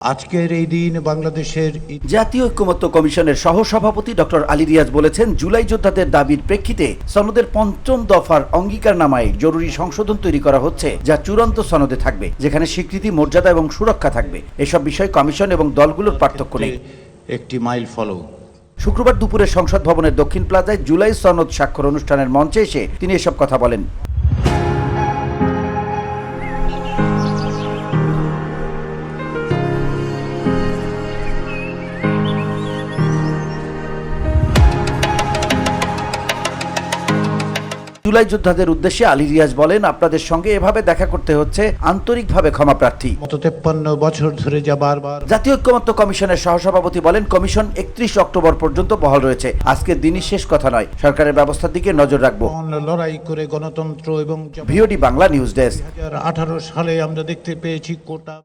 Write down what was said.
আজকের এই দিন বাংলাদেশের জাতীয় ঐক্যমত্য কমিশনের সহসভাপতি ডক্টর আলী রিয়াজ বলেছেন জুলাই যোদ্ধাদের দাবির প্রেক্ষিতে সনদের পঞ্চম দফার অঙ্গীকারনামায় জরুরি সংশোধন তৈরি করা হচ্ছে যা চূড়ান্ত সনদে থাকবে যেখানে স্বীকৃতি মর্যাদা এবং সুরক্ষা থাকবে। এসব বিষয়ে কমিশন এবং দলগুলোর পার্থক্য নেই। একটি মাইল ফলো শুক্রবার দুপুরে সংসদ ভবনের দক্ষিণ প্লাজায় জুলাই সনদ স্বাক্ষর অনুষ্ঠানের মঞ্চে এসে তিনি এসব কথা বলেন। জুলাই যোদ্ধাদের উদ্দেশ্যে আলী রিয়াজ বলেন আপনাদের সঙ্গে এভাবে দেখা করতে হচ্ছে আন্তরিকভাবে ক্ষমা প্রার্থী। তেপ্পান্ন বছর ধরে যা বারবার জাতীয় ঐক্যমত্য কমিশনের সহসভাপতি বলেন কমিশন একত্রিশ অক্টোবর পর্যন্ত বহাল রয়েছে। আজকের দিনই শেষ কথা নয়। সরকারের ব্যবস্থার দিকে নজর রাখব। লড়াই করে গণতন্ত্র এবং ভিওডি বাংলা নিউজ ডেস্ক। আঠারো সালে আমরা দেখতে পেয়েছি কোটা